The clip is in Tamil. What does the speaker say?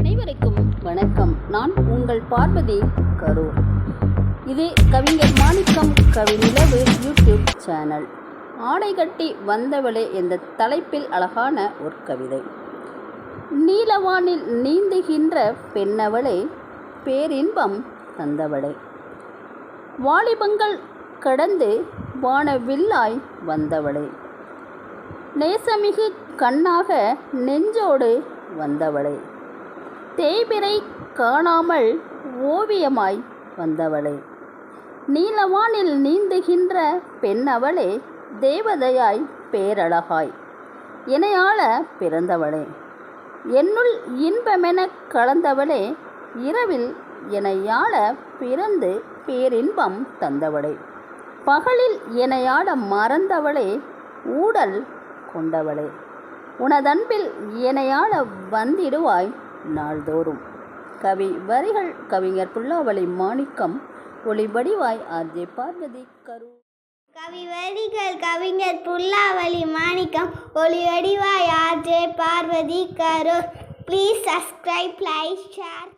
அனைவருக்கும் வணக்கம். நான் உங்கள் பார்வதி கரூர். இது கவிஞர் மாணிக்கம் கவிநிலவு யூடியூப் சேனல். ஆடை கட்டி வந்தவளே என்ற தலைப்பில் அழகான ஒரு கவிதை. நீலவானில் நீந்துகின்ற பெண்ணவளே பேரின்பம் தந்தவளே. வாலிபங்கள் கடந்து வானவில்லாய் வந்தவளே. நேசமிகு கண்ணாக நெஞ்சோடு வந்தவளே. தேய்பிரை காணாமல் ஓவியமாய் வந்தவளே. நீலவானில் நீந்துகின்ற பெண்ணவளே தேவதையாய் பேரழகாய் இணையாள பிறந்தவளே. என்னுள் இன்பமெனக் கலந்தவளே இரவில் இணையாள பிறந்து பேரின்பம் தந்தவளே. பகலில் இணையாட மறந்தவளே ஊடல் கொண்டவளே. உனதன்பில் எனையாள வந்திடுவாய் நாள்தோறும். கவி வரிகள் கவிஞர் புல்லாவளி மாணிக்கம் ஒளிபடிவாய் ஆர்ஜே பார்வதி கரு கவி வரிகள் கவிஞர் Pullavali Manickam ஒளிவடிவாய் RJ Parvathi Karur please subscribe like share